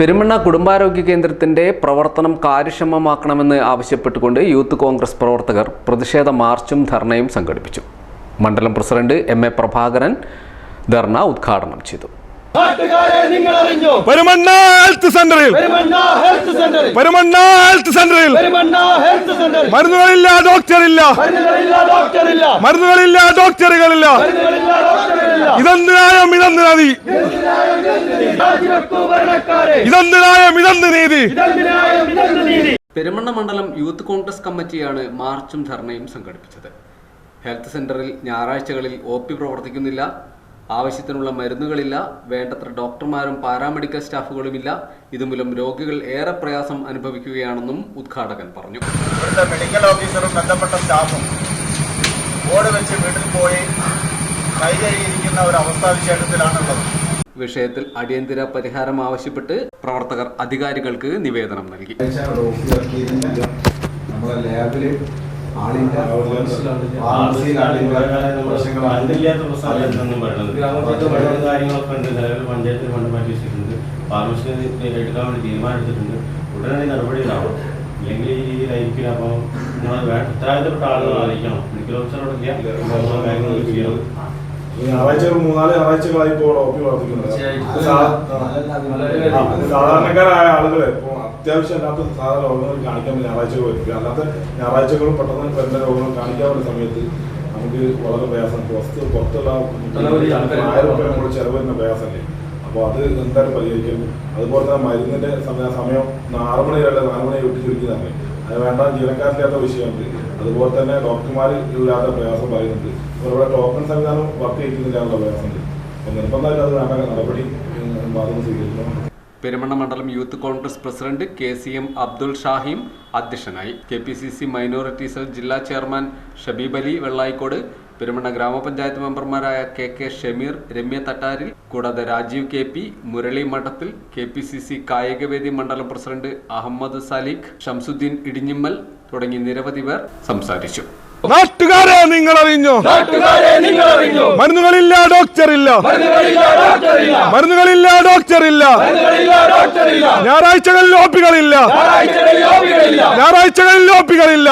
പെരുമണ്ണ കുടുംബാരോഗ്യ കേന്ദ്രത്തിന്റെ പ്രവർത്തനം കാര്യക്ഷമമാക്കണമെന്ന് ആവശ്യപ്പെട്ടുകൊണ്ട് യൂത്ത് കോൺഗ്രസ് പ്രവർത്തകർ പ്രതിഷേധ മാർച്ചും ധർണയും സംഘടിപ്പിച്ചു. മണ്ഡലം പ്രസിഡന്റ് എം എ പ്രഭാകരൻ ധർണ ഉദ്ഘാടനം ചെയ്തു. നാട്ടുകാരെ നിങ്ങൾ അറിഞ്ഞോ പെരുമണ്ണ ഹെൽത്ത് സെന്ററിൽ. പെരുമണ്ണ ഹെൽത്ത് സെന്ററിൽ. പെരുമണ്ണ ഹെൽത്ത് സെന്ററിൽ. പെരുമണ്ണ ഹെൽത്ത് സെന്ററിൽ. മരുന്നുകളില്ല ഡോക്ടറില്ല. മരുന്നുകളില്ല ഡോക്ടറുകളില്ല. ഇതെന്ത് ന്യായം? ഇതെന്ത് നീതി? ഇതെന്ത് ന്യായം? നീതി ഇതെന്തിനായും ഇതെന്ത് നീതി? പെരുമണ്ണ മണ്ഡലം യൂത്ത് കോൺഗ്രസ് കമ്മിറ്റിയാണ് മാർച്ചും ധർണയും സംഘടിപ്പിച്ചത്. ഹെൽത്ത് സെന്ററിൽ ഞായറാഴ്ചകളിൽ ഒ പി പ്രവർത്തിക്കുന്നില്ല ആവശ്യത്തിനുള്ള മരുന്നുകളില്ല വേണ്ടത്ര ഡോക്ടർമാരും പാരാമെഡിക്കൽ സ്റ്റാഫുകളുമില്ല ഇതുമൂലം രോഗികൾ ഏറെ പ്രയാസം അനുഭവിക്കുകയാണെന്നും ഉദ്ഘാടകൻ പറഞ്ഞു. ഇവിടുത്തെ മെഡിക്കൽ ഓഫീസറും ബന്ധപ്പെട്ട സ്റ്റാഫും ബോർഡ് വെച്ച് വീട്ടിൽ പോയി കൈ കഴുകിയിരിക്കുന്ന ഒരു അവസ്ഥാവിശേഷത്തിലാണുള്ളത് വിഷയത്തിൽ അടിയന്തര പരിഹാരം ആവശ്യപ്പെട്ട് പ്രവർത്തകർ അധികാരികൾക്ക് നിവേദനം നൽകി. എടുക്കാൻ വേണ്ടി ഉടനടി നടപടിയിലാവും ഇല്ലെങ്കിൽ ഈ രീതിയിലായിരിക്കില്ല. അപ്പോൾ നമ്മൾ ഉത്തരവാദിത്തപ്പെട്ട ആളുകൾ അറിയിക്കണം മെഡിക്കൽ ഓഫീസറോടൊക്കെ കാര്യങ്ങൾ ചെയ്യണം. ഈ ഞായറാഴ്ചകൾ മൂന്നാൽ ഞായറാഴ്ചകളായി ഇപ്പോൾ ഓപ്പി വർദ്ധിക്കുന്നത് സാധാരണക്കാരായ ആളുകളെ ഇപ്പോൾ അത്യാവശ്യം അല്ലാത്ത സാധാരണ രോഗങ്ങൾ കാണിക്കാൻ ഞായറാഴ്ചകൾ വരും അല്ലാത്ത ഞായറാഴ്ചകളും പെട്ടെന്ന് വരുന്ന രോഗങ്ങൾ കാണിക്കാവുന്ന സമയത്ത് നമുക്ക് വളരെ പ്രയാസം പുറത്ത് പുറത്തുള്ള ആയിരം രൂപ ചെലവ് വരുന്ന പ്രയാസമല്ലേ? അപ്പോൾ അത് എന്തായാലും പരിഹരിക്കുന്നു അതുപോലെ തന്നെ മരുന്നിന്റെ സമയ സമയം ആറ് മണി വരെ നാല് മണി വിട്ടു ചുരുക്കിയതാണ് അത് വേണ്ട ജീവനക്കാരില്ലാത്ത വിഷയമുണ്ട്. അതുപോലെ തന്നെ ഡോക്ടർമാർ ഇല്ലാത്ത പ്രയാസം പറയുന്നുണ്ട്. അപ്പോൾ ഇവിടെ ടോക്കൺ സംവിധാനം വർക്ക് ചെയ്യിക്കുന്നില്ല എന്നുള്ള പ്രയാസമുണ്ട്. അപ്പോൾ നിർബന്ധമായിട്ട് അത് വേണ്ട നടപടി മാധ്യമം സ്വീകരിക്കുന്നു പെരുമണ്ണ മണ്ഡലം youth Congress president K C M Abdul Shahim അധ്യക്ഷനായി. K P C C minority cell ജില്ലാ ചെയർമാൻ ഷബീബ് അലി വെള്ളായിക്കോട് പെരുമണ്ണ ഗ്രാമപഞ്ചായത്ത് മെമ്പർമാരായ കെ കെ ഷമീർ രമ്യ തട്ടാരിൽ കൂടാതെ Rajeev K P Murali Madathil K P C C കായികവേദി മണ്ഡലം പ്രസിഡന്റ് അഹമ്മദ് സാലിഖ് ഷംസുദ്ദീൻ ഇടിഞ്ഞിമ്മൽ തുടങ്ങി നിരവധി പേർ സംസാരിച്ചു. നാട്ടുകാരെ നിങ്ങൾ അറിഞ്ഞോ നാട്ടുകാരെ നിങ്ങൾ അറിഞ്ഞോ മരുന്നുകളില്ല ഡോക്ടറില്ല. മരുന്നുകളില്ല ഡോക്ടറില്ല. മരുന്നുകളില്ല ഡോക്ടർ ഇല്ല ഞായറാഴ്ചകളിൽ ഓപ്പികളില്ല ഞായറാഴ്ചകളിൽ ഓപ്പികളില്ല